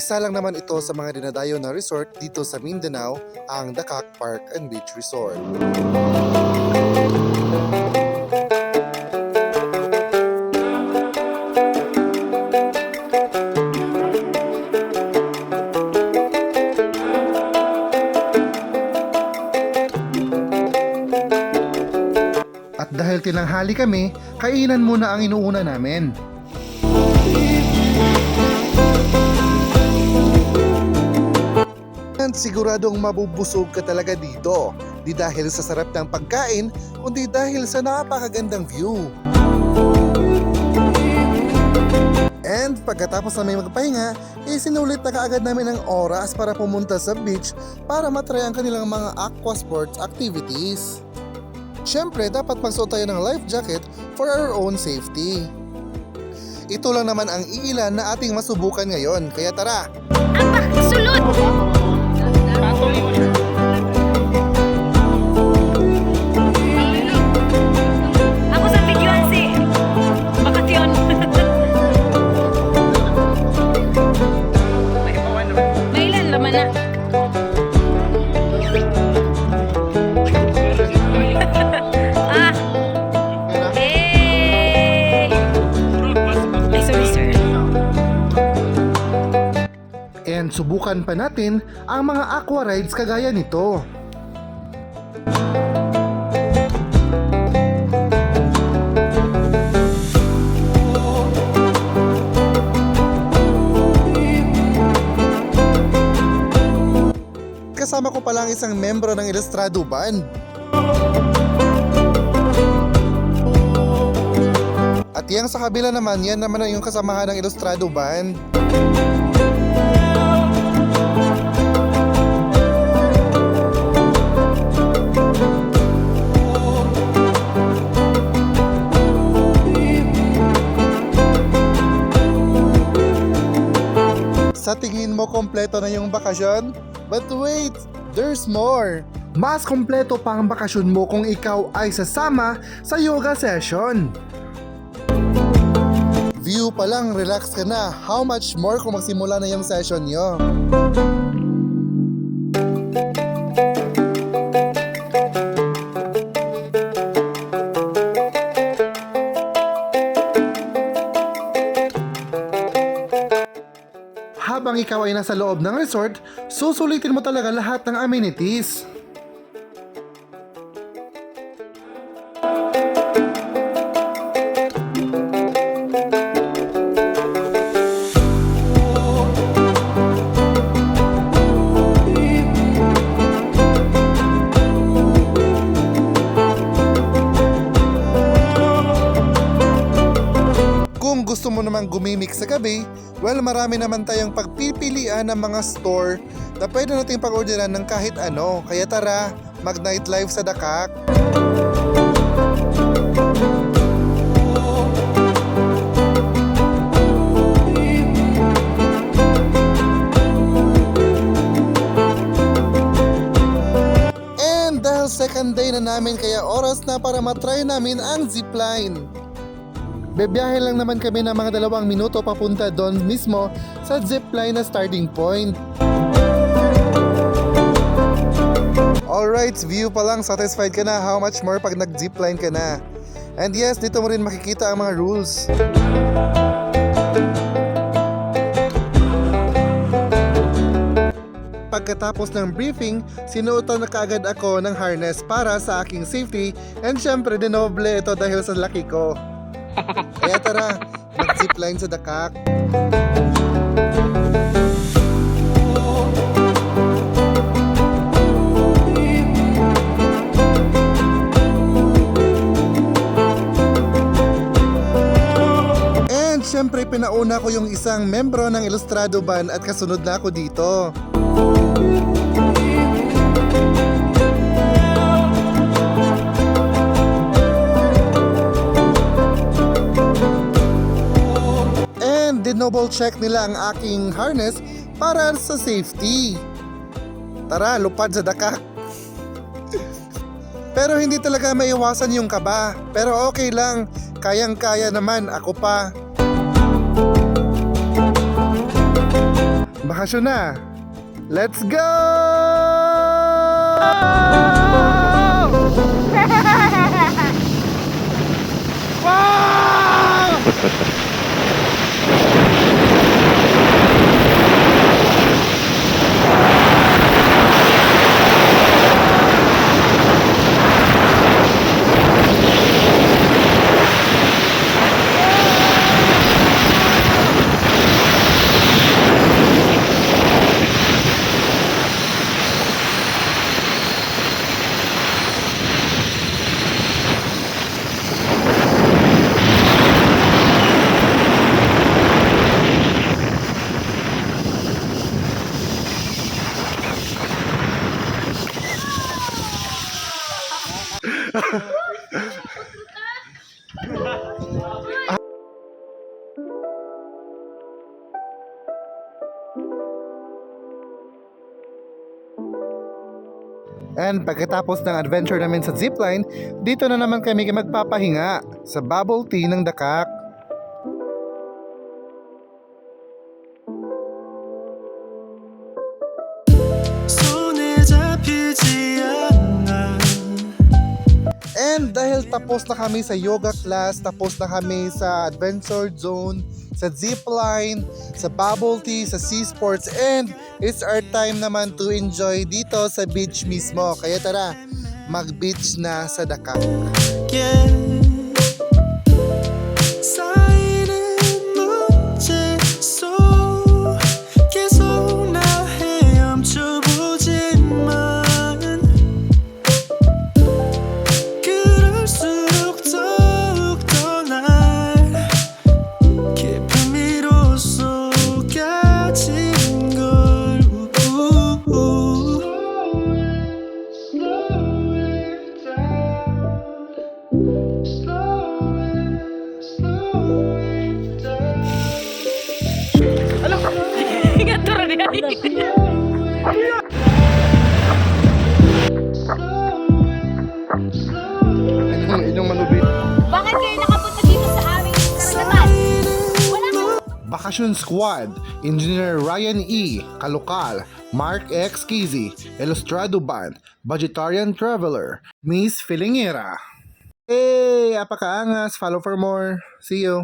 Isa lang naman ito sa mga dinadayo na resort dito sa Mindanao, ang Dakak Park and Beach Resort. At dahil tinanghali kami, kainan muna ang inuuna namin. And siguradong mabubusog ka talaga dito. Di dahil sa sarap ng pagkain, kundi dahil sa napakagandang view. And pagkatapos namin magpahinga, eh sinulit na kaagad namin ang oras para pumunta sa beach para matry ang kanilang mga aqua sports activities. Siyempre, dapat magsuot tayo ng life jacket for our own safety. Ito lang naman ang iilan na ating masubukan ngayon, kaya tara! Sulod! Subukan pa natin ang mga aqua rides kagaya nito. Kasama ko palang isang membro ng Ilustrado Band. At yang sa kabila naman, yan naman ang yung kasamahan ng Ilustrado Band. Kompleto na yung bakasyon? But wait, there's more! Mas kompleto pa ang bakasyon mo kung ikaw ay sasama sa yoga session. View pa lang, relax ka na. How much more kung magsimula na yung session nyo? Ikaw ay nasa loob ng resort, susulitin mo talaga lahat ng amenities. Mo namang gumimik sa gabi, well marami naman tayong pagpipilian ng mga store na pwede nating pag-orderan ng kahit ano. Kaya tara, mag nightlife sa Dakak. And dahil second day na namin kaya oras na para matry namin ang zipline. Bebiyahe lang naman kami ng mga dalawang minuto papunta doon mismo sa zipline na starting point. Alright, view pa lang, satisfied ka na. How much more pag nag-zipline ka na? And yes, dito mo rin makikita ang mga rules. Pagkatapos ng briefing, sinuotan na kaagad ako ng harness para sa aking safety and syempre dinoble ito dahil sa laki ko. Kaya tara, mag-zipline sa Dakak. And syempre pinauna ko yung isang membro ng Ilustrado Band at kasunod na ako dito. Check nila ang aking harness para sa safety. Tara, lupad sa dakak. Pero hindi talaga maiwasan yung kaba. Pero okay lang, kayang-kaya naman ako pa. Baka Bakasyon na! Let's go! wow! And pagkatapos ng adventure namin sa zipline, dito na naman kami magpapahinga sa bubble tea ng Dakak. Dahil tapos na kami sa yoga class, tapos na kami sa adventure zone, sa zipline, sa bubble tea, sa sea sports, and it's our time naman to enjoy dito sa beach mismo. Kaya tara, mag-beach na sa Dakak. yeah. Inyong, inyong manubi. Bakit kayo nakapunta dito sa aming karagatan? Wala ka Bakasyon Squad, Engineer Ryan E. Kalukal, Mark X. Kizi, Ilustrado Band, Budgetarian Traveler, Miss Filingera. Hey, apakaangas, follow for more. See you.